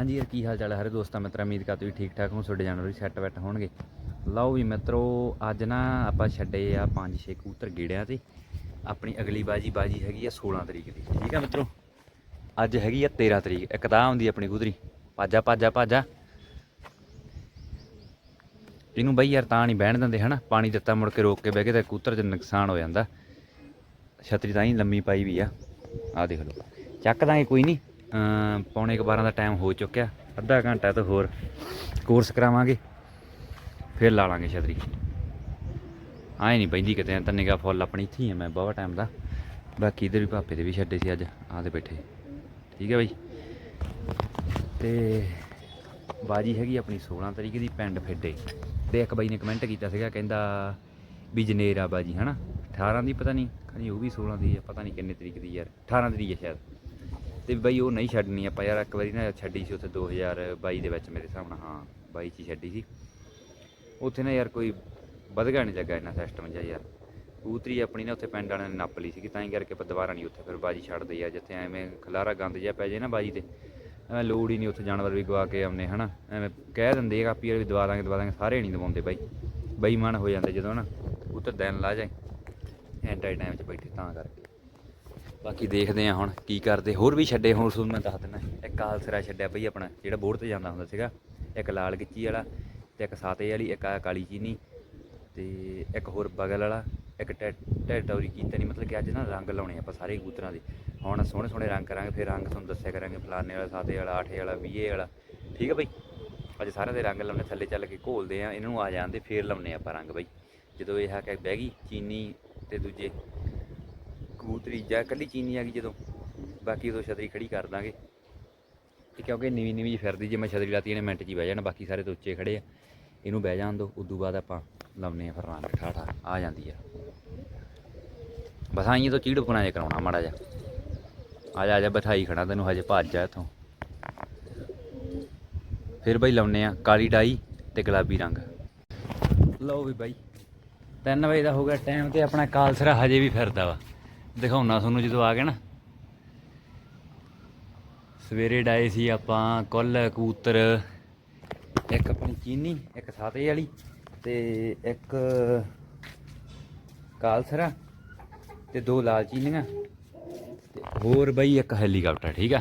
ਹਾਂਜੀ ਯਾਰ ਕੀ ਹਾਲ ਚਾਲ ਹੈ? ਹਰੇ ਦੋਸਤਾਂ, ਮਿੱਤਰਾਂ, ਉਮੀਦ ਕਰਦਾ ਤੁਸੀਂ ਠੀਕ ਠਾਕ ਹੋ ਤੁਹਾਡੇ ਜਾਨਵਰ ਵੀ ਸੈੱਟ ਵੈਟ ਹੋਣਗੇ। ਲਓ ਵੀ ਮਿੱਤਰੋ, ਅੱਜ ਨਾ ਆਪਾਂ ਛੱਡੇ ਆ 5-6 ਕਬੂਤਰ ਗੇੜਿਆਂ ਤੇ। ਆਪਣੀ ਅਗਲੀ ਬਾਜੀ ਬਾਜੀ ਹੈਗੀ ਆ 16 ਤਰੀਕ ਦੀ। ਠੀਕ ਆ ਮਿੱਤਰੋ? ਅੱਜ ਹੈਗੀ ਆ 13 ਤਰੀਕ ਇੱਕ ਤਾਂ ਆਉਂਦੀ ਆਪਣੀ ਕਬੂਤਰੀ ਪਾਜਾ ਪਾਜਾ ਪਾਜਾ ਇਹਨੂੰ ਬਈ ਯਾਰ ਤਾਂ ਨਹੀਂ ਬਹਿਣ ਦਿੰਦੇ, ਹਨਾ? ਪਾਣੀ ਦਿੱਤਾ ਮੁੜ ਕੇ ਰੋਕ ਕੇ ਬਹਿ ਕੇ ਤੇ ਕਬੂਤਰ 'ਚ ਨੁਕਸਾਨ ਹੋ ਜਾਂਦਾ। ਛਤਰੀ ਤਾਂ ਹੀ ਲੰਮੀ ਪਾਈ ਵੀ ਆ। ਆ ਦੇਖ ਲਓ। ਚੱਕ ਦਾਂਗੇ, ਕੋਈ ਨਹੀਂ। ਪੌਣੇ ਕੁ 12 ਦਾ ਟਾਈਮ ਹੋ ਚੁੱਕਿਆ। ਅੱਧਾ ਘੰਟਾ ਤੋਂ ਹੋਰ ਕੋਰਸ ਕਰਾਵਾਂਗੇ, ਫਿਰ ਲਾ ਲਾਂਗੇ ਛਤਰੀ। ਆਏ ਨਹੀਂ ਪੈਂਦੀ ਕਿਤੇ ਤਾਂ ਨਿਗਾ ਫੁੱਲ ਆਪਣੀ ਇੱਥੇ ਹੀ ਆ, ਮੈਂ ਬਹੁਤ ਟਾਈਮ ਦਾ। ਬਾਕੀ ਇਧਰ ਵੀ ਭਾਪੇ ਦੇ ਵੀ ਛੱਡੇ ਸੀ ਅੱਜ, ਆਹ ਤੇ ਬੈਠੇ। ਠੀਕ ਹੈ ਬਾਈ। ਤੇ ਬਾਜੀ ਹੈਗੀ ਆਪਣੀ 16 ਤਰੀਕ ਦੀ ਪਿੰਡ ਫੇਡੇ। ਤੇ ਇੱਕ ਬਾਈ ਨੇ ਕਮੈਂਟ ਕੀਤਾ ਸੀਗਾ, ਕਹਿੰਦਾ ਵੀ ਜਨੇਰ ਆ ਬਾਜੀ, ਹਨਾ? 18 ਦੀ ਪਤਾ ਨਹੀਂ ਖਣੀ ਉਹ ਵੀ 16 ਦੀ ਆ, ਪਤਾ ਨਹੀਂ ਕਿੰਨੇ ਤਰੀਕ ਦੀ ਯਾਰ 18 ਤਰੀਕ ਹੈ ਸ਼ਾਇਦ। ਤੇ ਬਈ ਉਹ ਨਹੀਂ ਛੱਡਣੀ ਆਪਾਂ ਯਾਰ, ਇੱਕ ਵਾਰੀ ਨਾ ਛੱਡੀ ਸੀ ਉੱਥੇ 2022 ਦੇ ਵਿੱਚ ਮੇਰੇ ਹਿਸਾਬ ਨਾਲ, ਹਾਂ 22 ਚ ਹੀ ਛੱਡੀ ਸੀ। ਉੱਥੇ ਨਾ ਯਾਰ ਕੋਈ ਵਧਗਾ ਨਹੀਂ ਲੱਗਾ ਇੰਨਾ ਸਿਸਟਮ ਜਿਹਾ ਯਾਰ। ਕਬੂਤਰੀ ਆਪਣੀ ਨਾ ਉੱਥੇ ਪਿੰਡ ਵਾਲਿਆਂ ਨੇ ਨੱਪ ਲਈ ਸੀ ਤਾਂ ਹੀ ਕਰਕੇ ਆਪਾਂ ਦੁਬਾਰਾ ਨਹੀਂ ਉੱਥੇ ਫਿਰ ਬਾਜੀ ਛੱਡਦੇ ਆ, ਜਿੱਥੇ ਐਵੇਂ ਖਲਾਰਾ ਗੰਦ ਜਿਹਾ ਪੈ ਜੇ ਨਾ ਬਾਜੀ ਤੇ। ਐਵੇਂ ਲੋੜ ਹੀ ਨਹੀਂ ਉੱਥੇ ਜਾਨਵਰ ਵੀ ਗਵਾ ਕੇ ਆਉਨੇ ਹਨਾ। ਐਵੇਂ ਕਹਿ ਦਿੰਦੇ ਆ ਕਾਪੀ ਵੀ ਦਵਾ ਦਾਂਗੇ ਦਵਾ ਦਾਂਗੇ, ਸਾਰੇ ਨਹੀਂ ਦਵਾਉਂਦੇ ਬਾਈ। ਬੇਈਮਾਨ ਹੋ ਜਾਂਦੇ ਜਦੋਂ ਨਾ ਉੱਤਰ ਦਿਨ ਲਾ ਜਾਏ ਐਂਟਾਈ ਟਾਈਮ 'ਚ ਬੈਠੇ ਤਾਂ ਕਰਕੇ। ਬਾਕੀ ਦੇਖਦੇ ਆ ਹੁਣ ਕੀ ਕਰਦੇ। ਹੋਰ ਵੀ ਛੱਡੇ, ਹੋਰ ਤੁਹਾਨੂੰ ਮੈਂ ਦੱਸ ਦਿੰਦਾ। ਇੱਕ ਕਾਲਸਰਾ ਛੱਡਿਆ ਬਈ ਆਪਣਾ, ਜਿਹੜਾ ਬੋਰਡ ਤੇ ਜਾਂਦਾ ਹੁੰਦਾ ਸੀਗਾ। ਇੱਕ ਲਾਲ ਗਿੱਚੀ ਵਾਲਾ ਤੇ ਇੱਕ ਸਾਤੇ ਵਾਲੀ, ਇੱਕ ਆ ਕਾਲੀ ਚੀਨੀ ਤੇ ਇੱਕ ਹੋਰ ਬਗਲ ਵਾਲਾ, ਇੱਕ ਟੈਟੌਰੀ ਕੀਤਾ ਨਹੀਂ ਮਤਲਬ ਕਿ ਅੱਜ ਨਾ ਰੰਗ ਲਾਉਣੇ ਆਪਾਂ ਸਾਰੇ ਕਬੂਤਰਾਂ ਦੇ। ਹੁਣ ਸੋਹਣੇ ਸੋਹਣੇ ਰੰਗ ਕਰਾਂਗੇ, ਫਿਰ ਰੰਗ ਤੁਹਾਨੂੰ ਦੱਸਿਆ ਕਰਾਂਗੇ, ਫਲਾਣੇ ਵਾਲਾ, ਸਾਤੇ ਵਾਲਾ, ਆਠੇ ਵਾਲਾ 20 ਵਾਲਾ। ਠੀਕ ਹੈ ਬਈ? ਅੱਜ ਸਾਰਿਆਂ ਦੇ ਰੰਗ ਲਾਉਣੇ, ਥੱਲੇ ਚੱਲ ਕੇ ਘੋਲਦੇ ਆ, ਇਹਨਾਂ ਨੂੰ ਆ ਜਾਂਦੇ ਫੇਰ ਲਾਉਣੇ ਆਪਾਂ ਰੰਗ ਬਈ। ਜਦੋਂ ਇਹ ਆ ਕੇ ਬਹਿ ਗਈ ਚੀਨੀ ਤੇ ਦੂਜੇ ਕਬੂਤਰੀ ਜਾਂ ਕੱਲੀ ਚੀਨੀ ਆ ਗਈ ਜਦੋਂ। ਬਾਕੀ ਉਦੋਂ ਛਤਰੀ ਖੜੀ ਕਰ ਦਾਂਗੇ। ਤੇ ਕਿਉਂਕਿ ਨੀਵੀਂ ਨੀਵੀਂ ਜਿਹੀ ਫਿਰਦੀ, ਜੇ ਮੈਂ ਛਤਰੀ ਲਾਤੀ, ਇਹਨੇ ਮਿੰਟ 'ਚ ਹੀ ਬਹਿ ਜਾਣਾ। ਬਾਕੀ ਸਾਰੇ ਤੋਂ ਉੱਚੇ ਖੜੇ ਆ। ਇਹਨੂੰ ਬਹਿ ਜਾਣ ਦੋ। ਉਦੋਂ ਬਾਅਦ ਆਪਾਂ ਲਾਉਨੇ ਆ ਫਿਰ ਰੰਗ ਠਾਠਾ। ਆ ਜਾਂਦੀ ਆ। ਬਸ ਆਈਏ ਤੋਂ ਚੀੜ ਪੁਣਾ ਜੇ ਕਰਾਉਣਾ ਮਾੜਾ ਜਿਹਾ। ਆ ਜਾ ਆ ਜਾ, ਬਿਠਾਈ ਖੜਾ ਤੈਨੂੰ, ਹਜੇ ਭੱਜ ਜਾ ਇੱਥੋਂ। ਫਿਰ ਬਈ ਲਾਉਨੇ ਆ ਕਾਲੀ ਡਾਈ ਤੇ ਗੁਲਾਬੀ ਰੰਗ। ਲਓ ਵੀ ਬਾਈ 3 ਵਜੇ ਦਾ ਹੋ ਗਿਆ ਟਾਈਮ ਤੇ ਆਪਣਾ ਕਾਲਸਰਾ ਹਜੇ ਵੀ ਫਿਰਦਾ ਵਾ। ਦਿਖਾਉਣਾ ਤੁਹਾਨੂੰ ਜਦੋਂ ਆ ਗਏ ਨਾ। ਸਵੇਰੇ ਡਾਏ ਸੀ ਆਪਾਂ ਕੁੱਲ ਕਬੂਤਰ, ਇੱਕ ਆਪਣੀ ਚੀਨੀ, ਇੱਕ ਸਾਤੇ ਵਾਲੀ ਤੇ ਇੱਕ ਕਾਲਸਰਾ ਤੇ ਦੋ ਲਾਲ ਚੀਨੀਆਂ ਤੇ ਹੋਰ ਬਈ ਇੱਕ ਹੈਲੀਕਾਪਟਰ, ਠੀਕ ਆ?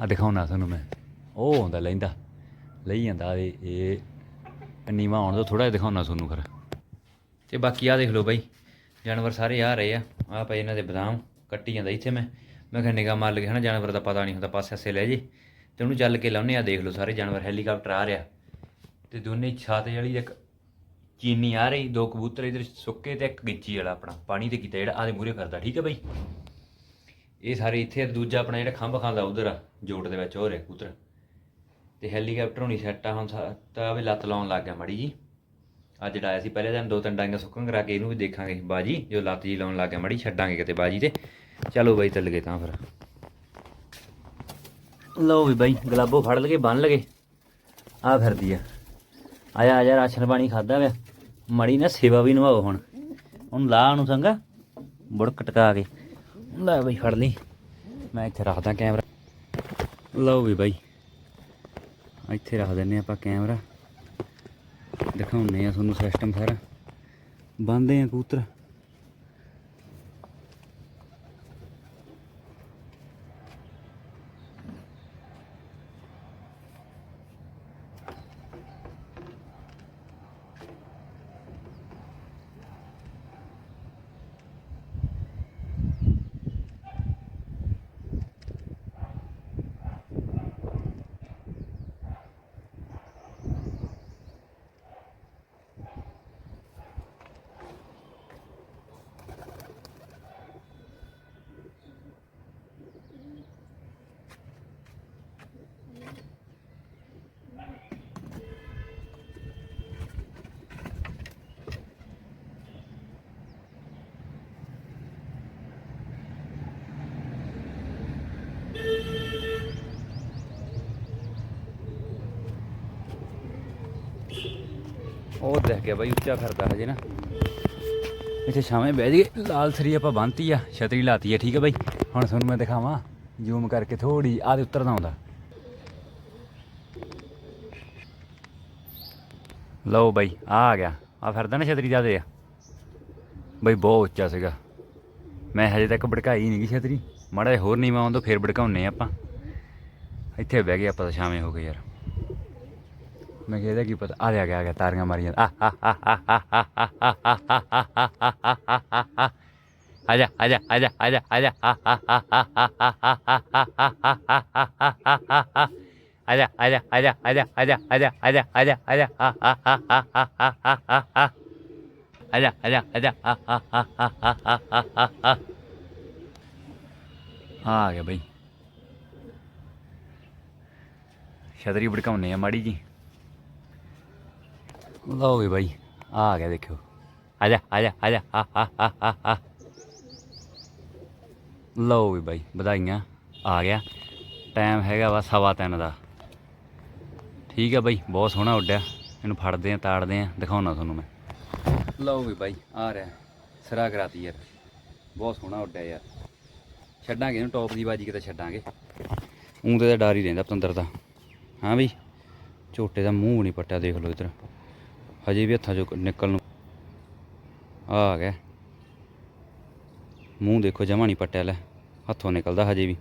ਆ ਦਿਖਾਉਣਾ ਤੁਹਾਨੂੰ ਮੈਂ। ਉਹ ਆਉਂਦਾ ਲੈਂਦਾ, ਲਈ ਜਾਂਦਾ ਇਹ ਇਹ ਨੀਵਾ ਆਉਣ ਤੋਂ ਥੋੜਾ ਜਿਹਾ ਦਿਖਾਉਣਾ ਤੁਹਾਨੂੰ ਫਿਰ। ਤੇ ਬਾਕੀ ਆ ਦੇਖ ਲਓ ਬਾਈ। ਜਾਨਵਰ ਸਾਰੇ ਆ ਰਹੇ ਆ। ਆ ਪਏ ਇਹਨਾਂ ਦੇ ਬਦਾਮ, ਕੱਟੀ ਜਾਂਦਾ ਇੱਥੇ ਮੈਂ। ਮੈਂ ਕਿਹਾ ਨਿਗਾਹ ਮਾਰ ਲਗੇ ਹਨਾ, ਜਾਨਵਰ ਦਾ ਪਤਾ ਨਹੀਂ ਹੁੰਦਾ, ਪਾਸੇ ਆਸੇ ਲੈ ਜੇ। ਤੇ ਉਹਨੂੰ ਚੱਲ ਕੇ ਲਾਉਨੇ ਆ ਦੇਖ ਲਓ ਸਾਰੇ ਜਾਨਵਰ, ਹੈਲੀਕਾਪਟਰ ਆ ਰਿਹਾ। ਤੇ ਦੋਨੇ ਛਾਤ ਵਾਲੀ ਇੱਕ ਚੀਨੀ ਆ ਰਹੀ, ਦੋ ਕਬੂਤਰ ਇਧਰ ਸੁੱਕੇ ਤੇ ਇੱਕ ਗਿੱਚੀ ਵਾਲਾ ਆਪਣਾ। ਪਾਣੀ ਤੇ ਕੀਤਾ ਜਿਹੜਾ ਆਦੇ ਮੂਰੇ ਕਰਦਾ ਠੀਕ ਹੈ ਬਾਈ? ਇਹ ਸਾਰੇ ਇੱਥੇ ਦੂਜਾ ਆਪਣਾ ਜਿਹੜਾ ਖੰਭ ਖਾਂਦਾ ਉਧਰ ਆ, ਜੋਟ ਦੇ ਵਿੱਚ ਹੋ ਰਿਹਾ ਕਬੂਤਰ। ਤੇ ਹੈਲੀਕਾਪਟਰ ਹੋਣੀ ਸੈੱਟ ਆ, ਹੁਣ ਸਾ- ਤਾਂ ਵੀ ਲੱਤ ਲਾਉਣ ਲੱਗ ਗਿਆ ਮੜੀ ਜੀ। ਅੱਜ ਡਾਇਆ ਸੀ ਪਹਿਲੇ ਦਿਨ, ਦੋ ਤਿੰਨ ਡਾਂਗਾ ਸੁੱਕਣ ਕਰਾ ਕੇ ਇਹਨੂੰ ਵੀ ਦੇਖਾਂਗੇ। ਬਾਜੀ, ਜੋ ਲੱਤ ਜੀ ਲਾਉਣ ਲੱਗ ਗਿਆ ਮੜੀ ਛੱਡਾਂਗੇ ਕਿਤੇ ਬਾਜੀ ਤੇ। ਚਲੋ ਬਾਈ, ਚੱਲ ਗਏ ਤਾਂ ਫਿਰ। ਲਓ ਵੀ ਬਾਈ, ਗਲਾਬੋ ਫੜ ਲਗੇ, ਬੰਨ ਲਗੇ। ਆ ਫਿਰਦੀ ਆ। ਆਇਆ ਆਜਾ ਰਾਸ਼ਨ ਪਾਣੀ ਖਾਦਾ ਵੇ। ਮੜੀ ਨਾ ਸੇਵਾ ਵੀ ਨਿਭਾਓ ਹੁਣ। ਹੁਣ ਲਾ ਉਹਨੂੰ ਸੰਗਾ ਬੁੜਕ ਟਕਾ ਕੇ। ਲੈ ਬਈ, ਫੜ ਲਈ। ਮੈਂ ਇੱਥੇ ਰੱਖਦਾ ਕੈਮਰਾ। ਲਓ ਵੀ ਬਾਈ। ਇੱਥੇ ਰੱਖ ਦਿੰਨੇ ਆਪਾਂ ਕੈਮਰਾ। ਦਿਖਾਉਂਦੇ ਆ ਤੁਹਾਨੂੰ ਸਿਸਟਮ ਸਾਰਾ। ਬੰਦੇ ਆ ਕਬੂਤਰ। ਉਹ ਦੇਖ ਗਿਆ ਬਾਈ ਉੱਚਾ ਫਿਰਦਾ ਹਜੇ ਨਾ। ਇੱਥੇ ਸ਼ਾਮੇ ਬਹਿ ਜਾਈਏ। ਲਾਲ ਸਰੀ ਆਪਾਂ ਬੰਨਤੀ ਆ, ਛਤਰੀ ਲਾਤੀ ਆ, ਠੀਕ ਹੈ ਬਾਈ। ਹੁਣ ਤੁਹਾਨੂੰ ਮੈਂ ਦਿਖਾਵਾਂ, ਜ਼ੂਮ ਕਰਕੇ ਥੋੜੀ ਆਹ ਦੇ ਉੱਤਰਦਾ ਆਉਂਦਾ। ਲਓ ਬਾਈ ਆ ਆ ਗਿਆ। ਆ ਫਿਰਦਾ ਨਾ ਛਤਰੀ ਜਾਦੇ ਆ। ਬਈ ਬਹੁਤ ਉੱਚਾ ਸੀਗਾ। ਮੈਂ ਹਜੇ ਤੱਕ ਭੜਕਾਈ ਨਹੀਂ ਗਈ ਛਤਰੀ। ਮੜਾ ਹੋਰ ਨਹੀਂ ਮੈਂ ਆਉਂਦਾ ਫੇਰ ਭੜਕਾਉਨੇ ਆਪਾਂ। ਇੱਥੇ ਬਹਿ ਗਏ ਆਪਾਂ ਤਾਂ ਸ਼ਾਮੇ ਹੋ ਗਏ ਯਾਰ। ਮੈਂ ਕਿਹਾ ਇਹਦਾ ਕੀ ਪਤਾ ਆ ਗਿਆ ਆ ਗਿਆ ਤਾਰੀਆਂ ਮਾਰੀਆਂ ਆ ਆ ਆ ਆ ਆ ਆ ਆ ਆ ਆ ਆ ਆ ਆ ਆ ਆਜਾ ਆਜਾ ਆਜਾ ਆਜਾ ਆਜਾ ਆਜਾ ਆਜਾ ਆਜਾ ਆਜਾ ਆਜਾ ਆਜਾ ਆਜਾ ਆਜਾ ਆਜਾ ਆਜਾ ਆਜਾ ਆਜਾ ਆ ਗਿਆ ਬਈ ਛਤਰੀ ਭੜਕਾਉਨੇ ਆ ਮਾੜੀ ਜੀ ਲਓ ਵੀ ਬਾਈ, ਆ ਗਿਆ ਦੇਖਿਓ। ਆਜਾ ਆਜਾ ਆਜਾ ਆ ਆ ਆ ਆ ਆ ਲਓ ਵੀ ਬਾਈ, ਵਧਾਈਆਂ, ਆ ਗਿਆ। ਟਾਈਮ ਹੈਗਾ ਵਾ ਸਵਾ ਤਿੰਨ ਦਾ। ਠੀਕ ਹੈ ਬਾਈ, ਬਹੁਤ ਸੋਹਣਾ ਉੱਡਿਆ। ਇਹਨੂੰ ਫੜਦੇ ਆ, ਤਾੜਦੇ ਆ, ਦਿਖਾਉਣਾ ਤੁਹਾਨੂੰ ਮੈਂ। ਲਓ ਵੀ ਬਾਈ, ਆ ਰਿਹਾ। ਸਿਰਾ ਕਰਾਤੀ ਯਾਰ। ਬਹੁਤ ਸੋਹਣਾ ਉੱਡਿਆ ਯਾਰ। ਛੱਡਾਂਗੇ ਇਹਨੂੰ, ਟੌਪ ਦੀ ਬਾਜੀ ਕਿਤੇ ਛੱਡਾਂਗੇ। ਊਂ ਤੇ ਤਾਂ ਡਰ ਹੀ ਰਹਿੰਦਾ ਪਤੰਦਰ ਦਾ। ਹਾਂ ਬਈ, ਝੋਟੇ ਦਾ ਮੂੰਹ ਨਹੀਂ ਪੱਟਿਆ, ਦੇਖ ਲਓ ਇੱਧਰ। ਹਜੇ ਵੀ ਹੱਥਾਂ ਚੋਂ ਨਿਕਲ ਨੂੰ ਆ ਗਿਆ। ਮੂੰਹ ਦੇਖੋ, ਜਮਾ ਨਹੀਂ ਪੱਟਿਆ ਲੈ। ਹੱਥੋਂ ਨਿਕਲਦਾ ਹਜੇ ਵੀ।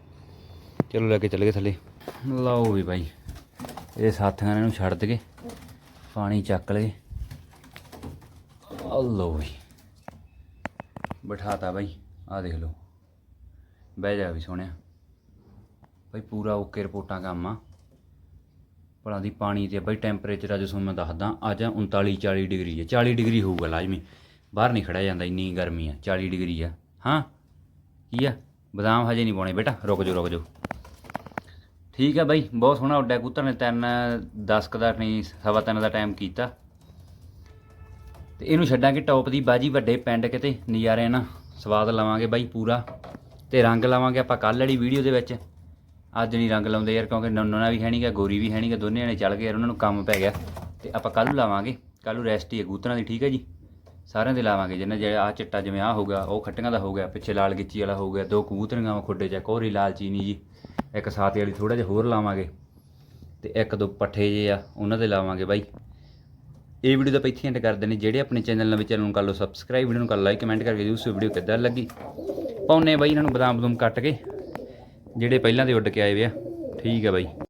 ਚਲੋ, ਲੈ ਕੇ ਚੱਲ ਗਏ ਥੱਲੇ। ਲਓ ਵੀ ਬਾਈ, ਇਹ ਸਾਥੀਆਂ ਨੇ ਇਹਨੂੰ ਛੱਡ ਦਗੇ ਪਾਣੀ ਚੱਕ ਲਏ। ਲਓ ਵੀ। ਬਿਠਾਤਾ ਬਾਈ। ਆ ਦੇਖ ਲਓ। ਬਹਿ ਜਾ ਵੀ ਸੋਹਣਿਆ। ਬਾਈ, ਪੂਰਾ ਓਕੇ ਰਿਪੋਰਟਾਂ ਕੰਮ ਆ। ਭਲਾ ਦੀ ਪਾਣੀ ਤੇ ਬਾਈ ਟੈਂਪਰੇਚਰ ਅੱਜ ਤੁਹਾਨੂੰ ਮੈਂ ਦੱਸਦਾ, ਅੱਜ 39 40 ਡਿਗਰੀ ਹੈ 40 ਡਿਗਰੀ ਹੋਊਗਾ ਲਾਜ਼ਮੀ। ਬਾਹਰ ਨਹੀਂ ਖੜਿਆ ਜਾਂਦਾ, ਇੰਨੀ ਗਰਮੀ ਆ 40 ਡਿਗਰੀ ਆ। ਹਾਂ? ਕੀ ਆ? ਬਦਾਮ ਹਜੇ ਨਹੀਂ ਪਾਉਣੇ ਬੇਟਾ, ਰੁਕ ਜਾਓ ਰੁਕ ਜਾਓ। ਠੀਕ ਆ ਬਾਈ, ਬਹੁਤ ਸੋਹਣਾ ਉੱਡਿਆ ਕਬੂਤਰ ਨੇ ਤਿੰਨ 10 ਕੁ ਦਾ ਨਹੀਂ, ਸਵਾ ਤਿੰਨ ਦਾ ਟਾਈਮ ਕੀਤਾ। ਤੇ ਇਹਨੂੰ ਛੱਡਾਂਗੇ ਟੌਪ ਦੀ ਬਾਜੀ, ਵੱਡੇ ਪਿੰਡ ਕਿਤੇ, ਨਜ਼ਾਰੇ ਨਾ ਸਵਾਦ ਲਵਾਂਗੇ ਬਾਈ ਪੂਰਾ। ਤੇ ਰੰਗ ਲਾਵਾਂਗੇ ਆਪਾਂ ਕੱਲ੍ਹ ਵਾਲੀ ਵੀਡੀਓ ਦੇ ਵਿੱਚ। ਅੱਜ ਨਹੀਂ ਰੰਗ ਲਾਉਂਦੇ ਯਾਰ, ਕਿਉਂਕਿ ਨੰਨੋਣਾ ਵੀ ਹੈ ਨਹੀਂਗਾ ਗੋਰੀ ਵੀ ਹੈ ਨਹੀਂਗਾ ਦੋਨੇ ਜਣੇ ਚੱਲ ਗਏ ਯਾਰ, ਉਹਨਾਂ ਨੂੰ ਕੰਮ ਪੈ ਗਿਆ। ਤੇ ਆਪਾਂ ਕੱਲ੍ਹ ਨੂੰ ਲਾਵਾਂਗੇ, ਕੱਲ੍ਹ ਨੂੰ ਰੈਸਟ ਹੀ ਹੈ, ਕਬੂਤਰਾਂ ਦੀ, ਠੀਕ ਹੈ ਜੀ? ਸਾਰਿਆਂ ਦੇ ਲਾਵਾਂਗੇ, ਜਿੰਨਾ ਜਿਹੜਾ ਆ ਚਿੱਟਾ ਜਿਵੇਂ ਆ ਹੋਊਗਾ ਉਹ ਖੱਟੀਆਂ ਦਾ ਹੋ ਗਿਆ, ਪਿੱਛੇ ਲਾਲ ਗਿੱਚੀ ਵਾਲਾ ਹੋ ਗਿਆ, ਦੋ ਕਬੂਤਰੀਆਂ ਵਾ ਖੁੱਡੇ ਚ ਇੱਕ ਹੋਰੀ ਲਾਲ ਚੀਨੀ ਜੀ। ਇੱਕ ਸਾਤੇ ਵਾਲੀ ਥੋੜਾ ਜਿਹਾ ਹੋਰ ਲਾਵਾਂਗੇ, ਤੇ ਇੱਕ ਦੋ ਪੱਠੇ ਜੇ ਆ, ਉਹਨਾਂ ਦੇ ਲਾਵਾਂਗੇ ਬਾਈ। ਇਹ ਵੀਡੀਓ ਦਾ ਇੱਥੇ ਐਂਡ ਕਰ ਦਿੰਦੇ ਜਿਹੜੇ ਆਪਣੇ ਚੈਨਲ ਨਵੇਂ ਚੈਨਲ ਨੂੰ ਕਰ ਲਓ ਸਬਸਕ੍ਰਾਈਬ ਵੀਡੀਓ ਨੂੰ ਕਰ ਲਾਈਕ ਕਮੈਂਟ ਕਰਕੇ ਜੀ ਵੀਡੀਓ ਕਿੱਦਾਂ ਲੱਗੀ। ਪਾਉਨੇ ਬਾਈ ਇਹਨਾਂ ਨੂੰ ਬਦਾਮ ਬਦੂਮ ਕੱਟ ਕੇ। ਜਿਹੜੇ ਪਹਿਲਾਂ ਦੇ ਉੱਡ ਕੇ ਆਏ ਵੇ ਆ। ਠੀਕ ਆ ਬਾਈ।